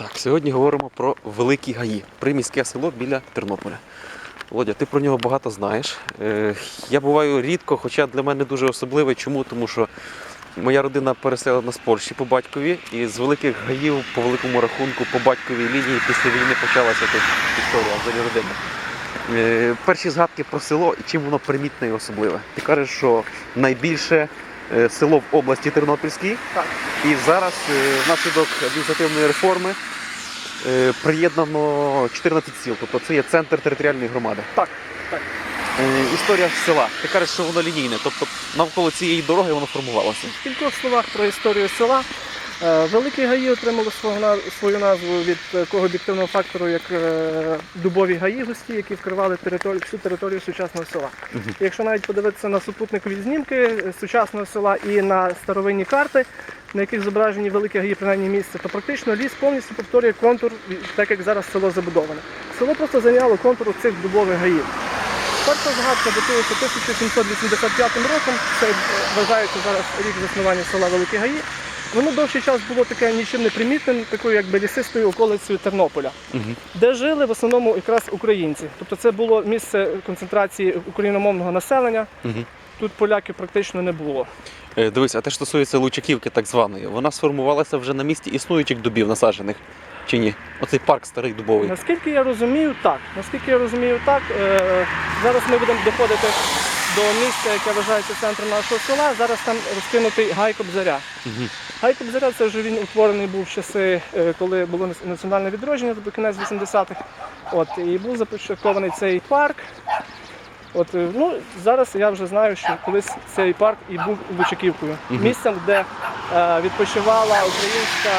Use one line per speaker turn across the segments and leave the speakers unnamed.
Так, сьогодні говоримо про Великі Гаї, приміське село біля Тернополя. Володя, ти про нього багато знаєш. Е, Я буваю рідко, хоча для мене дуже особливе. Чому? Тому що моя родина переселена з Польщі по батькові, і з великих гаїв, по великому рахунку, по батьковій лінії після війни почалася тут історія взагалі родини. Е, Перші згадки про село і чим воно примітне і особливе. Ти кажеш, що найбільше село в області Тернопільській.
Так.
І зараз е, внаслідок адміністративної реформи е, приєднано 14 сіл. Тобто це є центр територіальної громади.
Так, так.
Е, Історія села. Ти кажеш, що воно лінійне, тобто навколо цієї дороги воно формувалося.
В кількох словах про історію села. Е, Великі гаї отримали свою назву від такого об'єктивного фактору, як е, дубові гаї густі, які вкривали територію, всю територію сучасного села.
Мгм.
Якщо навіть подивитися на супутникові знімки е, сучасного села і на старовинні карти, на яких зображені великі гаї, принаймні місце, то практично ліс повністю повторює контур, так як зараз село забудоване. Село просто зайняло контур цих дубових гаїв. Перша згадка датується 1785 роком. Це е, вважається зараз рік заснування села Великі Гаї. Воно довший час було таке нічим не примітним, такою якби лісистою околицею Тернополя,
Мгм.
де жили в основному якраз українці. Тобто це було місце концентрації україномовного населення.
Мгм.
Тут поляків практично не було.
Е, Дивись, а те, що стосується Лучаківки, так званої, вона сформувалася вже на місці існуючих дубів насаджених. Чи ні? Оцей парк старий дубовий.
Наскільки я розумію, так. Наскільки я розумію, так. Е, зараз ми будемо доходити до місця, яке вважається центром нашого села. Зараз там розкинутий гай Кобзаря.
Мгм.
Гай Кобзаря це вже він утворений був в часи, е, коли було національне відродження, тобто кінець 80-х. От, і був започаткований цей парк. От, е, ну, зараз я вже знаю, що колись цей парк і був Лучаківкою.
Мгм.
Місцем, де е, відпочивала українська,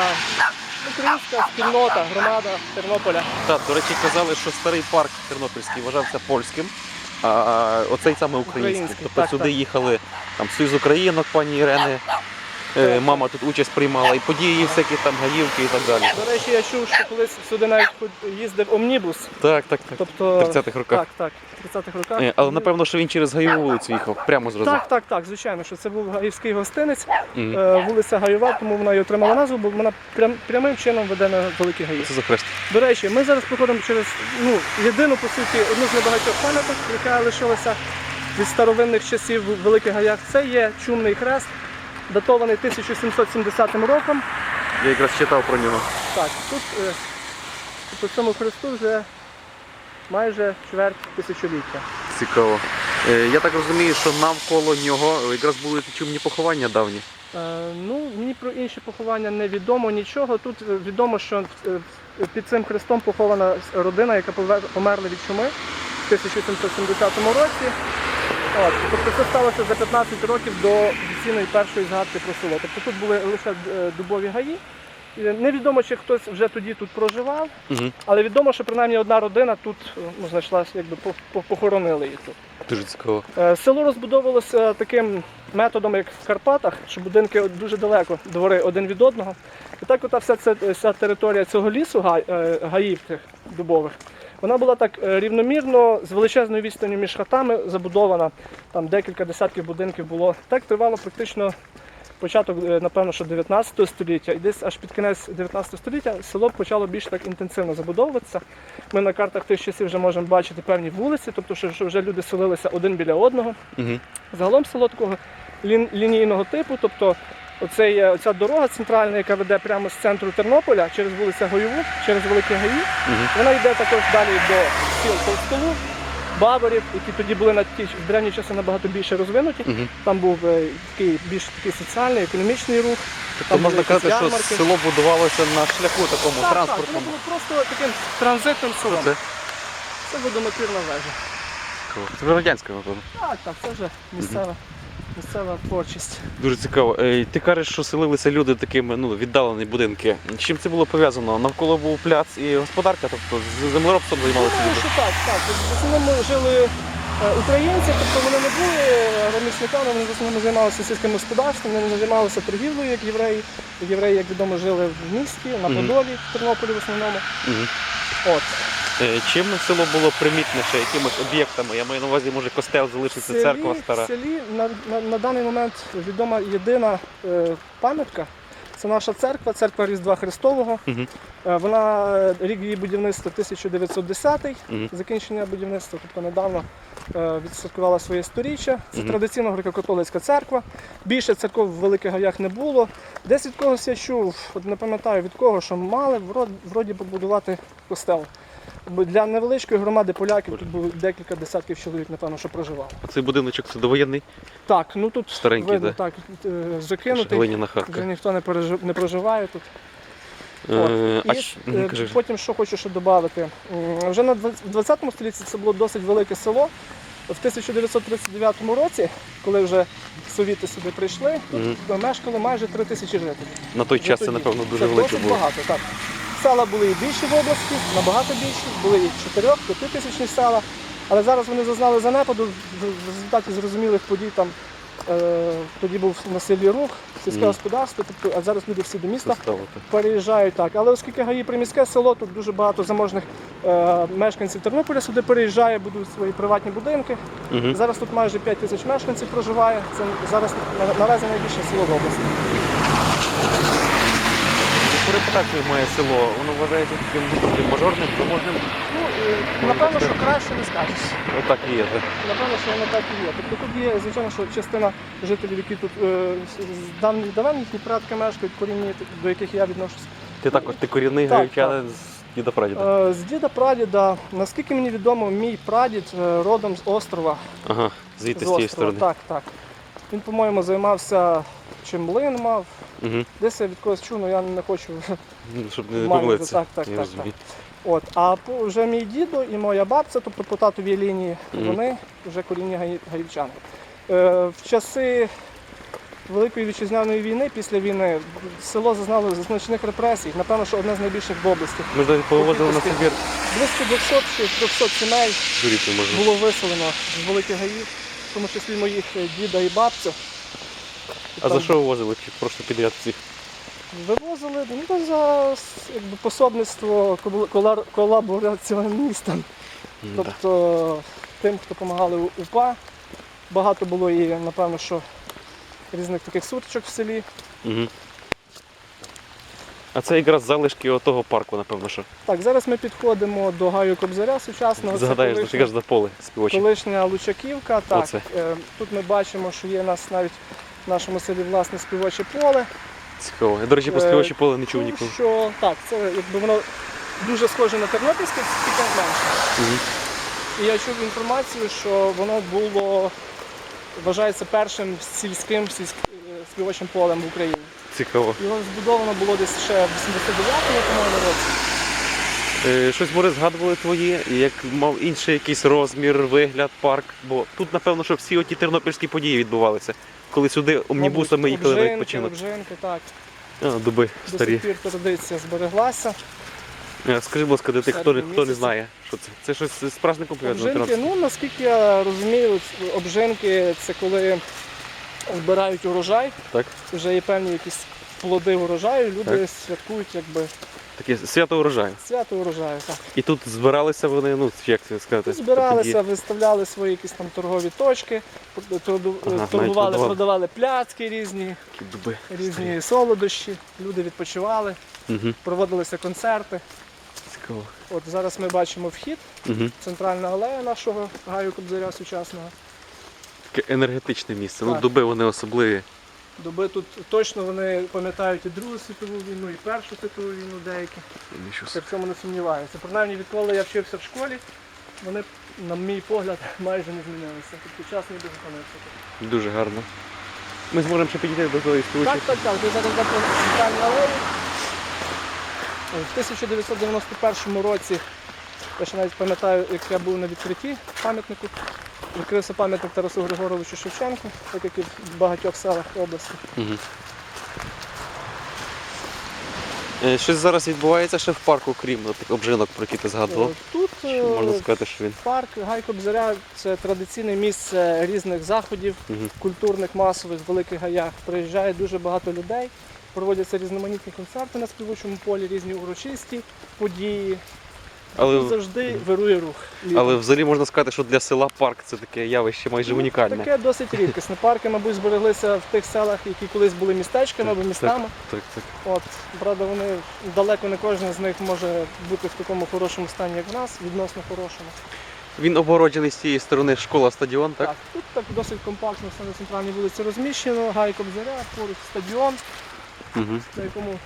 українська спільнота, громада Тернополя.
Так, до речі, казали, що старий парк Тернопільський вважався польським, а оцей саме український. Тобто
так,
сюди
так.
їхали там Союз Українок, пані Ірени. Е. Мама тут участь приймала, і події, всякі там гаївки і так далі.
До речі, я чув, що колись сюди навіть їздив омнібус.
Так, так, так.
Тобто,
В 30-х роках.
Так, так, в 30-х роках.
Е, Але напевно, що він через Гаєву вулицю їхав, прямо зразу.
Так, так, так, звичайно, що це був гаївський гостинець,
Мгм.
е, вулиця Гайова, тому вона і отримала назву, бо вона прям, прямим чином веде на Великий Гаїв.
Це за хрест.
До речі, ми зараз проходимо через ну, єдину, по суті, одну з небагатьох пам'яток, яка лишилася від старовинних часів в Великих Гаях. Це є чумний хрест, датований 1770 роком.
Я якраз читав про нього.
Так, тут е, по цьому хресту вже майже чверть тисячоліття.
Цікаво. Е, Я так розумію, що навколо нього якраз були чумні поховання давні.
Е, ну, мені про інші поховання не відомо нічого. Тут відомо, що під цим хрестом похована родина, яка померла від чуми в 1770 році. От, тобто це сталося за 15 років до офіційної першої згадки про село. Тобто тут були лише е, дубові гаї. Невідомо, чи хтось вже тоді тут проживав,
Угу.
але відомо, що принаймні одна родина тут е, ну, знайшлася, якби по- по- похоронили її тут.
Дуже цікаво.
Е, Село розбудовувалося таким методом, як в Карпатах, що будинки дуже далеко, двори один від одного. І так ота вся, ця, вся територія цього лісу, гаїв тих дубових, вона була так е, рівномірно з величезною відстанню між хатами забудована. Там декілька десятків будинків було. Так тривало практично початок, е, напевно, що 19 століття. І десь аж під кінець 19 століття село почало більш так інтенсивно забудовуватися. Ми на картах тих часів вже можемо бачити певні вулиці, тобто що вже люди селилися один біля одного.
Угу.
Загалом село такого лін- лінійного типу, тобто оцей, оця дорога центральна, яка веде прямо з центру Тернополя через вулицю Гойову, через Великі Гаї,
Угу.
вона йде також далі до сіл Толстолу, Бабарів, які тоді були на ті в древні часи набагато більше розвинуті.
Угу.
Там був е, такий більш такий соціальний, економічний рух.
Тобто
Там
можна казати,
якісь
що село будувалося на шляху такому
Так, так, воно було просто таким транзитним селом.
Це,
Це водометрівна вежа.
це радянська, напевно.
Так, так, це вже місцева, місцева творчість.
Дуже цікаво. Е, Ти кажеш, що селилися люди такими ну, віддалені будинки. Чим це було пов'язано? Навколо був пляц і господарка, тобто з землеробством займалися люди.
що так, так. В основному жили е, українці, тобто вони не були ремісниками, вони в основному займалися сільським господарством, вони займалися торгівлею, як євреї. Євреї, як відомо, жили в місті, на Подолі, в Тернополі в основному. От.
Е, Чим село було примітніше, якимись об'єктами? Я маю на увазі, може, костел залишиться,
селі-
церква стара.
В селі на, на, на даний момент відома єдина е, пам'ятка. Це наша церква, церква Різдва Христового. Е, Вона е, рік її будівництва 1910,
Мгм.
закінчення будівництва, тобто недавно е, відсвяткувала своє сторіччя. Це
Мгм.
традиційна греко-католицька церква. Більше церков в Великих Гаях не було. Десь від когось я чув, от не пам'ятаю від кого, що мали вроді побудувати костел. Бо Для невеличкої громади поляків тут було декілька десятків чоловік, напевно, що проживало.
А Цей будиночок це довоєнний,
Так, ну тут
Старенький,
видно,
да?
так, е, закинутий.
глиняна
Вже
хатка.
ніхто не, пережив- не проживає тут.
Е,
От.
а
І
щ-
е,
Мгм, кажи.
потім що хочу ще додати. М, Вже на двадцять- в 20 столітті це було досить велике село. В 1939 році, коли вже совіти сюди прийшли,
Мгм.
тут мешкало майже 3 тисячі жителів.
На той час це,
тоді.
напевно, дуже велике
досить
було.
багато, так. Села були і більші в області, набагато більші, були і 4-5 тисячні села. Але зараз вони зазнали занепаду в результаті зрозумілих подій. Там, е, тоді був на селі рух, сільське
Мгм.
господарство, тобто, а зараз люди всі до міста переїжджають так. Але оскільки гаї приміське село, тут дуже багато заможних е, мешканців Тернополя сюди переїжджає, будують свої приватні будинки.
Мгм.
Зараз тут майже 5 тисяч мешканців проживає. Це зараз наразі найбільше село в області.
Репутацію має село? Воно вважається таким мажорним, заможним.
Ну, е, напевно, що краще не скажеш.
Отак і є. так.
Напевно, що воно так і є. Тобто тут є, звичайно, що частина жителів, які тут е, з- давніх давен їхні предки мешкають, корінні, до яких я відношусь.
Ти також ти корінний
Так,
гаївчанин з діда прадіда.
Е, з діда прадіда, наскільки мені відомо, мій прадід е, родом з острова.
Ага, звідти
з
з тієї
острова.
сторони.
Так, так. Він, по-моєму, займався чим млин мав.
Угу.
Десь я від когось чув, але я не хочу.
Щоб не помилитися.
так, так,
Я
так,
розумію.
От. А по- вже мій дідо і моя бабця, тобто по татовій лінії,
Мгм.
вони вже корінні гаї- гаївчани. Е, в часи Великої вітчизняної війни, після війни, село зазнало значних репресій. Напевно, що одне з найбільших в області.
Ми навіть повивозили на. Сибір.
Близько 200 чи 300 сімей
Дуріти можна.
було виселено з великих гаїв, в тому числі моїх е, діда і бабцю.
А за що вивозили? Просто підряд всіх?
Вивозили ну, за якби, пособництво колабораціоністам.
М-да.
Тобто тим, хто допомагали УПА. Багато було і, напевно, що різних таких сутичок в селі.
Мгм. А це якраз залишки отого парку, напевно, що.
Так, зараз ми підходимо до Гаю Кобзаря сучасного.
Ти
колишня,
за поле співоче.
колишня Лучаківка. Так,
Оце.
е, тут ми бачимо, що є у нас навіть в нашому селі власне співоче поле.
Цікаво. Я, до речі, по
Е,
поле не чув ніколи.
що так, це якби воно дуже схоже на Тернопільське, тільки менше.
Мгм.
І я чув інформацію, що воно було вважається першим сільським сільськ... е, співочим полем в Україні.
Цікаво.
Його збудовано було десь ще в 89-му, по-моєму, році.
Е, щось може згадували твої, як мав інший якийсь розмір, вигляд, парк. Бо тут, напевно, що всі оті тернопільські події відбувалися. Коли сюди омнібусами
Мабуть,
їхали на відпочинок.
обжинки, так.
А, дуби
До
старі.
сих пір традиція збереглася.
Е, Скажи, будь ласка, для тих, хто, не- хто не знає, що це? Це щось з праздником пов'язано?
Обжинки,
13?
ну наскільки я розумію, ц- обжинки це коли збирають урожай,
Так?
вже є певні якісь плоди урожаю, люди святкують якби
Таке свято урожаю.
свято урожаю. Так.
І тут збиралися вони, ну як це сказати,
Збиралися,
тоді-
виставляли свої якісь там торгові точки, торгу-
Ага, продавали.
продавали пляцки різні,
дуби.
різні солодощі, люди відпочивали,
Угу.
проводилися концерти.
Цікаво.
От зараз ми бачимо вхід,
Угу.
центральна алея нашого гаю Кобзаря сучасного.
Таке енергетичне місце. Ну, дуби вони особливі.
Доби тут точно вони пам'ятають і Другу світову війну, і Першу світову війну деякі. Я в цьому не сумніваюся. Принаймні, відколи я вчився в школі, вони, на мій погляд, майже не змінилися. Тобто час ніби зупинився.
Дуже гарно. Ми зможемо ще підійти до тої.
Так, так, так. Ми зараз по центральній. В 1991 році, я ще навіть пам'ятаю, як я був на відкритті пам'ятнику, відкрився пам'ятник Тарасу Григоровичу Шевченку, так як і в багатьох селах області.
Угу. Е, Щось зараз відбувається ще в парку, крім тих обжинок, про які ти згадував.
Тут
Що можна
е,
сказати, що він.
парк Гай Кобзаря це традиційне місце різних заходів,
Мгм.
культурних, масових в великих гаях. Приїжджає дуже багато людей, проводяться різноманітні концерти на співочому полі, різні урочисті події.
Але,
Тут завжди вирує рух. літом.
але взагалі можна сказати, що для села парк це таке явище майже
Ну,
унікальне.
Таке досить рідкісне. Парки, мабуть, збереглися в тих селах, які колись були містечками або містами.
Так, так.
От, правда, вони далеко не кожен з них може бути в такому хорошому стані, як в нас, відносно хорошому.
Він обгороджений з цієї сторони школа, стадіон, так?
Тут так досить компактно все на центральній вулиці розміщено, гай Кобзаря, поруч стадіон,
Угу.
на якому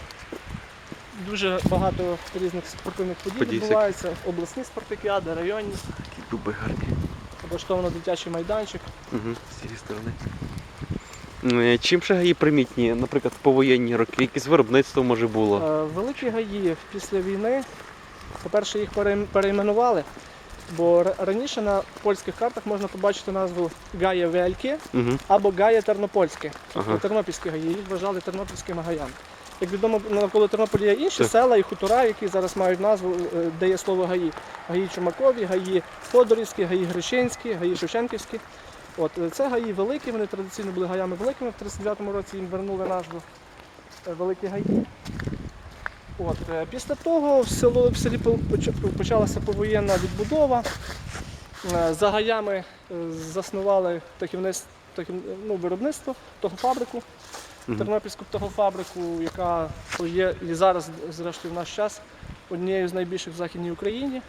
дуже багато різних спортивних подій
Подій
відбувається. Обласні спартакіади, районні,
Такі дуби гарні.
облаштовано дитячий майданчик.
Угу. З цієї сторони. Е, Чим ще гаї примітні, наприклад, в повоєнні роки, якесь виробництво може було.
Е, Великі гаї після війни, по-перше, їх пере- перейменували, бо ра- раніше на польських картах можна побачити назву Гає Велькі
Угу.
або Гає Тернопольське. Тобто
Ага.
тернопільські гаї, їх вважали тернопільськими гаями. Як відомо, навколо Тернополя є інші
Так.
села і хутора, які зараз мають назву, е, де є слово гаї. Гаї Чумакові, гаї Фодорівські, гаї Гречинські, гаї Шевченківські. От, е, це гаї великі, вони традиційно були гаями великими. В 39-му році їм вернули назву е, Великі гаї. От, після того в, село, в селі почалася повоєнна відбудова. За гаями заснували птахівниць- птахів- ну, виробництво, птахофабрику,
Мгм.
Тернопільську птахофабрику, яка є і зараз, зрештою, в наш час однією з найбільших в Західній Україні.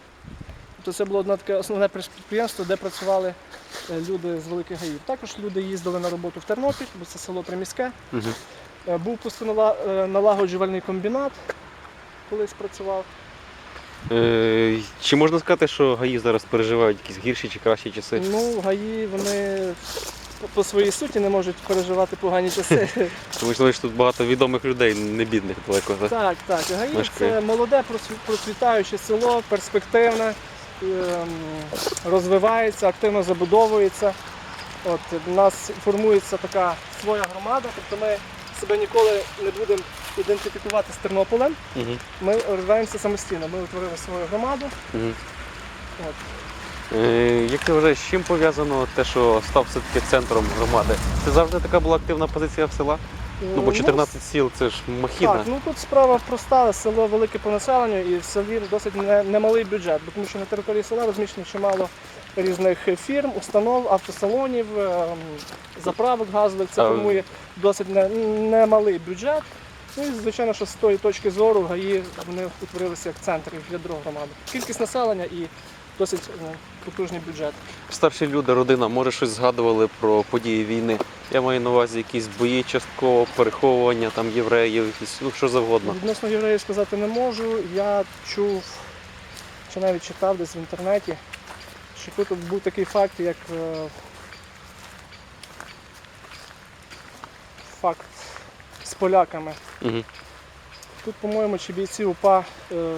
Тобто це було одне таке основне підприємство, де працювали е, люди з великих гаїв. Також люди їздили на роботу в Тернопіль, бо це село Приміське.
Угу.
Був е, налагоджувальний комбінат, колись працював.
Е, чи можна сказати, що гаї зараз переживають якісь гірші чи кращі часи?
Ну, гаї вони по- своїй суті не можуть переживати погані часи.
Тому що тут багато відомих людей, не бідних далеко. Так?
Так, так. Гаї це молоде, процвітаюче село, перспективне, ем, розвивається, активно забудовується. От, у нас формується така своя громада, тобто ми себе ніколи не будемо ідентифікувати з Тернополем.
Угу.
Ми розвиваємося самостійно. Ми утворили свою громаду.
Угу.
От.
Е, як ти вважаєш, з чим пов'язано те, що став все-таки центром громади? Це завжди така була активна позиція в села? Ну бо 14 сіл це ж махіна.
Так, ну тут справа проста, село велике по населенню і в селі досить не- немалий бюджет, бо тому що на території села розміщено чимало різних фірм, установ, автосалонів, ем, заправок газових. Це формує досить не- немалий бюджет. Ну і звичайно, що з тої точки зору гаї вони утворилися як центр, як ядро громади. Кількість населення і досить е, потужний бюджет.
Старші люди, родина, може щось згадували про події війни. Я маю на увазі якісь бої частково, переховування там євреїв, ну що завгодно.
Відносно євреїв сказати не можу. Я чув, чи навіть читав десь в інтернеті, що тут був такий факт, як е, факт з поляками.
Угу.
Тут, по-моєму, чи бійці УПА, е,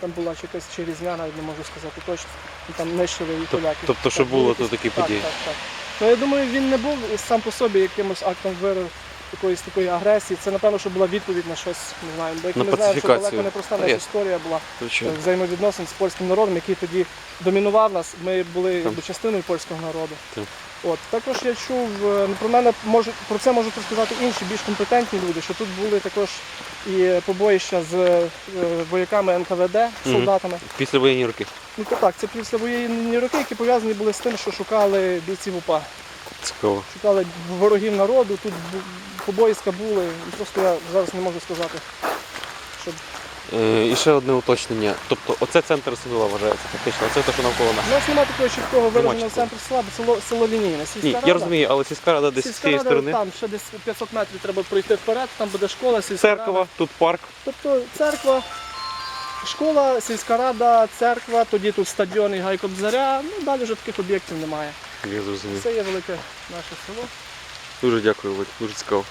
там була чи якась чи різня, навіть не можу сказати точно. Там нищили і поляки.
тобто, що було, то такі події.
Так, так. Ну я думаю, він не був сам по собі якимось актом виру якоїсь такої агресії. Це напевно, що була відповідь на щось, не знаю, бо як
На
ми знаємо, що
пацифікацію.
далеко не проста наша
є.
історія була
Звичайно.
е, взаємовідносин з польським народом, який тоді домінував нас. Ми були якби, частиною польського народу.
Так.
От також я чув е, ну, про мене може про це можуть розказати інші більш компетентні люди, що тут були також і побоїща з е, вояками НКВД, солдатами.
Після воєнні роки.
Ну то так, це післявоєнні роки, які пов'язані були з тим, що шукали бійців УПА,
Цікаво.
шукали ворогів народу. Тут побоїська були. Просто я зараз не можу сказати, щоб
і ще одне уточнення. Тобто, оце центр села вважається фактично, оце те, що навколо нас.
у нас немає такого чіткого вираженого центру села, бо село, село лінійне. Сільська
Ні,
рада,
я розумію, але сільська рада десь з
Сільська
цієї
рада,
сторони.
там ще десь 500 метрів треба пройти вперед, там буде школа, сільська
Церква,
рада.
тут парк.
Тобто церква, школа, сільська рада, церква, тоді тут стадіон і гайкобзаря, ну далі вже таких об'єктів немає.
Я зрозумів.
Це є велике наше село.
Дуже дякую, Володь, дуже цікаво.